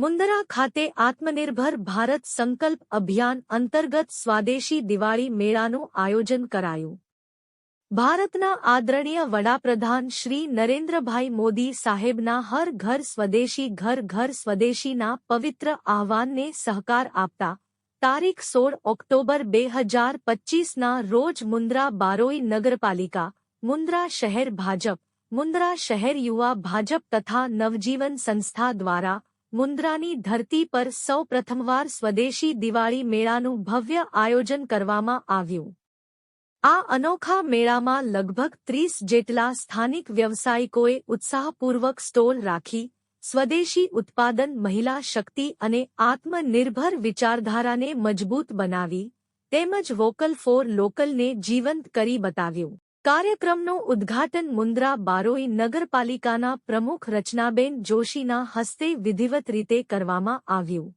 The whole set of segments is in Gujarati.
મુંદરા ખાતે આત્મનિર્ભર ભારત સંકલ્પ અભિયાન અંતર્ગત સ્વાદેશી દિવાળી મેળાનું આયોજન કરાયું. ભારતના આદરણીય વડાપ્રધાન શ્રી નરેન્દ્રભાઈ મોદી સાહેબના હર ઘર સ્વદેશી ઘર ઘર સ્વદેશીના પવિત્ર આહવાનને સહકાર આપતા તારીખ સોળ ઓક્ટોબર બે હજાર પચ્ચીસના રોજ મુન્દ્રા બારોઈ નગરપાલિકા, મુંદ્રા શહેર ભાજપ મુન્દ્રા શહેર યુવા ભાજપ તથા નવજીવન સંસ્થા દ્વારા મુન્દ્રાની ધરતી પર સૌ પ્રથમવાર સ્વદેશી દિવાળી મેળાનું ભવ્ય આયોજન કરવામાં આવ્યું. આ અનોખા મેળામાં લગભગ ત્રીસ જેટલા સ્થાનિક વ્યવસાયિકોએ ઉત્સાહપૂર્વક સ્ટોલ રાખી, સ્વદેશી ઉત્પાદન, મહિલા શક્તિ અને આત્મનિર્ભર વિચારધારાને મજબૂત બનાવી, તેમજ વોકલ ફોર લોકલને જીવંત કરી બતાવ્યું. કાર્યક્રમનું ઉદ્ઘાટન મુન્દ્રા બારોઈ નગરપાલિકાના પ્રમુખ રચનાબેન જોશીના હસ્તે વિધિવત રીતે કરવામાં આવ્યું.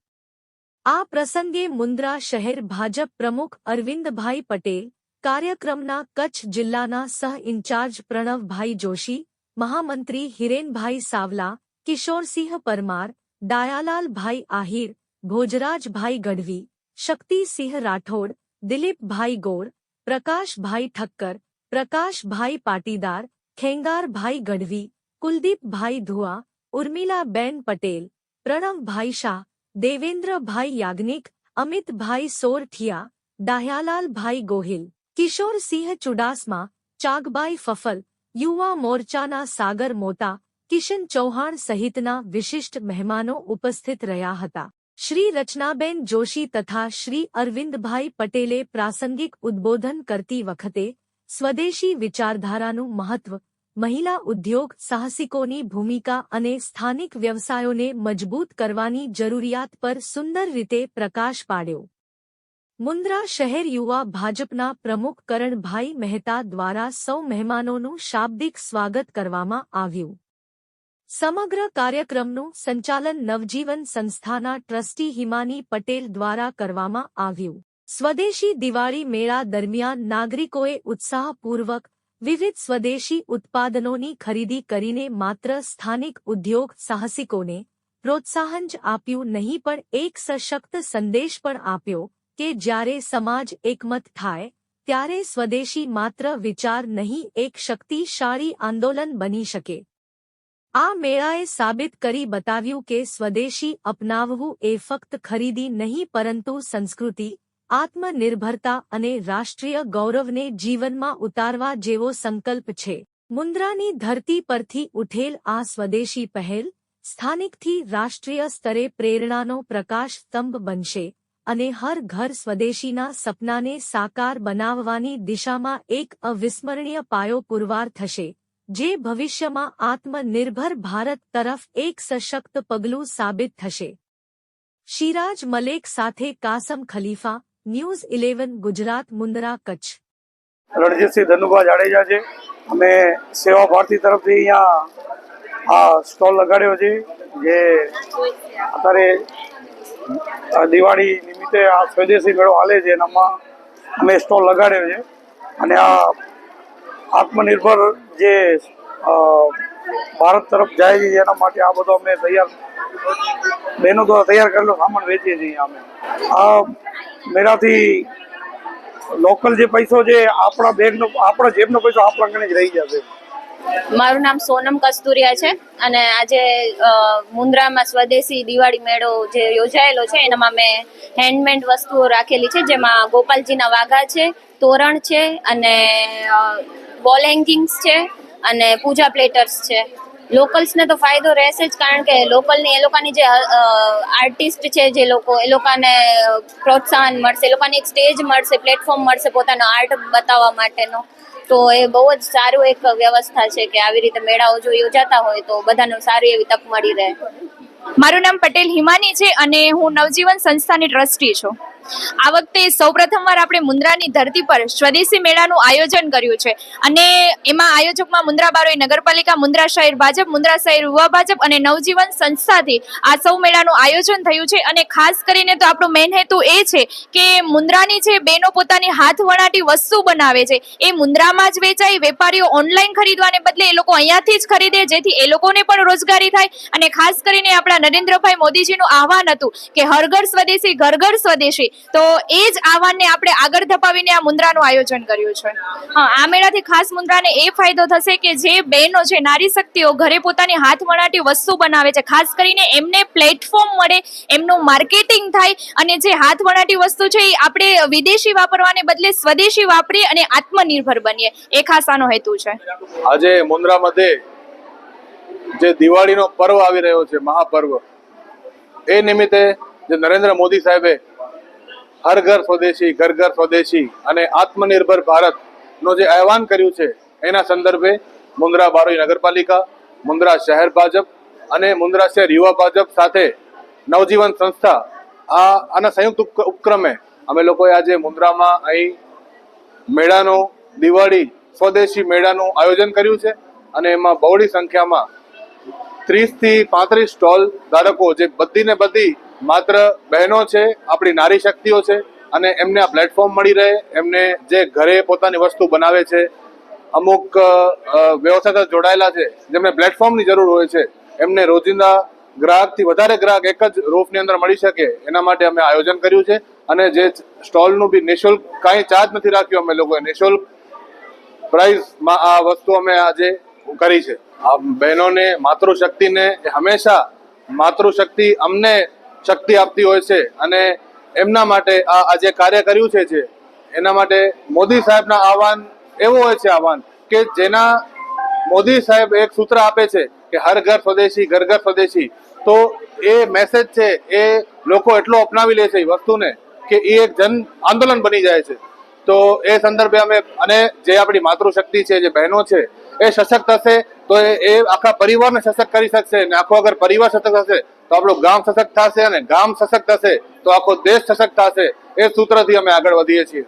આ પ્રસંગે મુન્દ્રા શહેર ભાજપ પ્રમુખ અરવિંદભાઈ પટેલ, કાર્યક્રમના કચ્છ જિલ્લાના સહ ઇન્ચાર્જ પ્રણવભાઈ જોશી, મહામંત્રી હિરેનભાઈ સાવલા, કિશોરસિંહ પરમાર ડાયાલાલભાઈ આહિર, ભોજરાજભાઈ ગઢવી, શક્તિસિંહ રાઠોડ, દિલીપભાઈ ગોર, પ્રકાશભાઈ ઠક્કર પ્રકાશભાઈ પાટીદાર, ખેંગારભાઈ ગઢવી, કુલદીપભાઈ ધુઆ, ઉર્મિલાબેન પટેલ, પ્રણવભાઈ શાહ, દેવેન્દ્રભાઈ યાજ્ઞિક, અમિતભાઈ સોરઠિયા, ડાહ્યાલાલભાઈ ગોહિલ, કિશોરસિંહ ચુડાસમા, ચાગબાઈ ફફલ, યુવા મોરચાના સાગર મોતા, કિશન ચૌહાણ સહિતના વિશિષ્ટ મહેમાનો ઉપસ્થિત રહ્યા હતા. શ્રી રચનાબેન જોશી તથા શ્રી અરવિંદભાઈ પટેલે પ્રાસંગિક ઉદ્બોધન કરતી વખતે સ્વદેશી વિચારધારાનું મહત્વ, મહિલા ઉદ્યોગ સાહસિકોની ભૂમિકા અને સ્થાનિક વ્યવસાયોને મજબૂત કરવાની જરૂરિયાત પર સુંદર રીતે પ્રકાશ પાડ્યો. મુન્દ્રા શહેર યુવા ભાજપના પ્રમુખ કરણભાઈ મહેતા દ્વારા સૌ મહેમાનોનું શાબ્દિક સ્વાગત કરવામાં આવ્યું. સમગ્ર કાર્યક્રમનું સંચાલન નવજીવન સંસ્થાના ટ્રસ્ટી હિમાની પટેલ દ્વારા કરવામાં આવ્યું. સ્વદેશી દિવાળી મેળા દરમિયાન નાગરિકોએ ઉત્સાહપૂર્વક વિવિધ સ્વદેશી ઉત્પાદનોની ખરીદી કરીને માત્ર સ્થાનિક ઉદ્યોગ સાહસિકોને પ્રોત્સાહન જ આપ્યું નહીં, પણ એક સશક્ત સંદેશ પણ આપ્યો કે જ્યારે સમાજ એકમત થાય, ત્યારે સ્વદેશી માત્ર વિચાર નહીં, એક શક્તિશાળી આંદોલન બની શકે. આ મેળાએ સાબિત કરી બતાવ્યું કે સ્વદેશી અપનાવવું એ ફક્ત ખરીદી નહીં, પરંતુ સંસ્કૃતિ આત્મનિર્ભરતા અને રાષ્ટ્રીય ગૌરવને જીવનમાં ઉતારવા જેવો સંકલ્પ છે. મુન્દ્રાની ધરતી પરથી ઉઠેલ આ સ્વદેશી પહેલ સ્થાનિકથી રાષ્ટ્રીય સ્તરે પ્રેરણાનો પ્રકાશ સ્તંભ બનશે અને હર ઘર સ્વદેશીના સપનાને સાકાર બનાવવાની દિશામાં એક અવિસ્મરણીય પાયો પુરવાર થશે, જે ભવિષ્યમાં આત્મનિર્ભર ભારત તરફ એક સશક્ત પગલું સાબિત થશે. શિરાજ મલેક સાથે કાસમ ખલીફા ન્યૂઝ ઇલેવન ગુજરાત મુન્દ્રા કચ્છ. રણજીતસિંહ ધનુભા જાડેજા છે. અમે સેવા ભારતી તરફથી અહીંયા આ સ્ટોલ લગાડ્યો છે જે અત્યારે દિવાળી નિમિત્તે આ સ્વદેશી મેળો હાલે છે એનામાં અમે સ્ટોલ લગાડ્યો છે. અને આ આત્મનિર્ભર જે ભારત તરફ જાય છે એના માટે આ બધો અમે તૈયાર, બહેનો દ્વારા તૈયાર કરેલો સામાન વેચીએ છીએ અમે. આ મેળાથી લોકલ જે પૈસો છે, આપણા બેગનો, આપણા જેબનો પૈસો આપણા ગણે જ રહી જશે. મારું નામ સોનમ કસ્તુરિયા છે અને આજે મુન્દ્રામાં સ્વદેશી દિવાળી મેળો જે યોજાયેલો છે, એનામાં મેં હેન્ડમેડ વસ્તુઓ રાખેલી છે, જેમાં ગોપાલજીના વાઘા છે, તોરણ છે અને વોલ હેંગિંગ્સ છે અને પૂજા પ્લેટર્સ છે. લોકલ્સને તો ફાયદો રહેશે જ, કારણ કે લોકલની એ લોકોની જે આર્ટિસ્ટ છે જે લોકો, એ લોકોને પ્રોત્સાહન મળશે, એ લોકોને એક સ્ટેજ મળશે પ્લેટફોર્મ મળશે પોતાનો આર્ટ બતાવવા માટેનો. તો એ બહુ જ સારું એક વ્યવસ્થા છે કે આવી રીતે મેળાઓ જો યોજાતા હોય તો બધાને સારી એવી તક મળી રહે. મારું નામ પટેલ હિમાની છે અને હું નવજીવન સંસ્થાની ટ્રસ્ટી છું. આ વખતે સૌપ્રથમ વાર આપણે મુન્દ્રાની ધરતી પર સ્વદેશી મેળાનું આયોજન કર્યું છે. અને એમાં આયોજકમાં મુન્દ્રા બારોઈ નગરપાલિકા, મુન્દ્રા શહેર ભાજપ, મુન્દ્રા શહેર યુવા ભાજપ અને નવજીવન સંસ્થાથી આ સૌ મેળાનું આયોજન થયું છે. અને ખાસ કરીને તો આપણો મેન હેતુ એ છે કે મુન્દ્રાની જે બહેનો પોતાની હાથ વણાટી વસ્તુ બનાવે છે, એ મુન્દ્રામાં જ વેચાય વેપારીઓ ઓનલાઈન ખરીદવાને બદલે એ લોકો અહીંયાથી જ ખરીદે, જેથી એ લોકોને પણ રોજગારી થાય. અને ખાસ કરીને આપણા નરેન્દ્રભાઈ મોદીજીનું આહવાન હતું કે હર ઘર સ્વદેશી ઘર ઘર સ્વદેશી. તો એ જ આહવાનને આપણે આગળ ધપાવીને આ મુન્દ્રાનું આયોજન કર્યું છે. હા, આ મેળાથી ખાસ મુન્દ્રાને એ ફાયદો થશે કે જે બહેનો છે નારી શક્તિઓ ઘરે પોતાની હાથ વસ્તુ બનાવે છે, ખાસ કરીને એમને પ્લેટફોર્મ મળે, એમનું માર્કેટિંગ થાય અને જે હાથ વસ્તુ છે એ આપણે વિદેશી વાપરવાને બદલે સ્વદેશી વાપરીએ અને આત્મનિર્ભર બનીએ. એ ખાસ આનો હેતુ છે. આજે મુન્દ્રા મધ્યે જે દિવાળીનો પર્વ આવી રહ્યો છે, મહાપર્વ, એ નિમિત્તે જે નરેન્દ્ર મોદી સાહેબે હર ઘર સ્વદેશી, ઘર ઘર સ્વદેશી અને આત્મનિર્ભર ભારતનો જે આહવાન કર્યું છે, એના સંદર્ભે મુન્દ્રા બારોઈ નગરપાલિકા મુન્દ્રા શહેર ભાજપ અને મુન્દ્રા શહેર યુવા ભાજપ સાથે નવજીવન સંસ્થા આ આના સંયુક્ત ઉપ- ઉપક્રમે અમે લોકોએ આજે મુન્દ્રામાં અહીં મેળાનો, દિવાળી સ્વદેશી મેળાનું આયોજન કર્યું છે અને એમાં બહોળી સંખ્યામાં ત્રીસથી પાંત્રીસ સ્ટોલ ધારકો જે બધી ને બધી માત્ર બહેનો છે, આપણી નારી શક્તિઓ છે અને એમને આ પ્લેટફોર્મ મળી રહે, એમને જે ઘરે પોતાની વસ્તુ બનાવે છે, અમુક વ્યવસાય સાથે જોડાયેલા છે, જેમને પ્લેટફોર્મની જરૂર હોય છે, એમને રોજિંદા ગ્રાહકથી વધારે ગ્રાહક એક જ રૂફની અંદર મળી શકે, એના માટે અમે આયોજન કર્યું છે અને જે સ્ટોલનું બી નિઃશુલ્ક કાંઈ ચાર્જ નથી રાખ્યો અમે લોકોએ, નિઃશુલ્ક પ્રાઇઝમાં આ વસ્તુ અમે આજે કરી છે. આ બહેનોને, માતૃશક્તિને હંમેશા માતૃશક્તિ અમને શક્તિ આપતી હોય છે અને એમના માટે આ આજે કાર્ય કર્યું છે જે, એના માટે મોદી સાહેબના આહવાન એવું હોય છે આહવાન કે જેના મોદી સાહેબ એક સૂત્ર આપે છે કે હર ઘર સ્વદેશી, ઘર ઘર સ્વદેશી. તો એ મેસેજ છે, એ લોકો એટલો અપનાવી લે છે એ વસ્તુને કે એ એક જન આંદોલન બની જાય છે. તો એ સંદર્ભે અમે અને જે આપણી માતૃશક્તિ છે, જે બહેનો છે એ સશક્ત હશે તો એ આખા પરિવારને સશક્ત કરી શકશે અને આખો અગર પરિવાર સશક્ત હશે તો આપણું ગામ સશક્ત થશે અને ગામ સશક્ત થશે, તો આખો દેશ સશક્ત થશે. એ સૂત્રથી અમે આગળ વધીએ છીએ.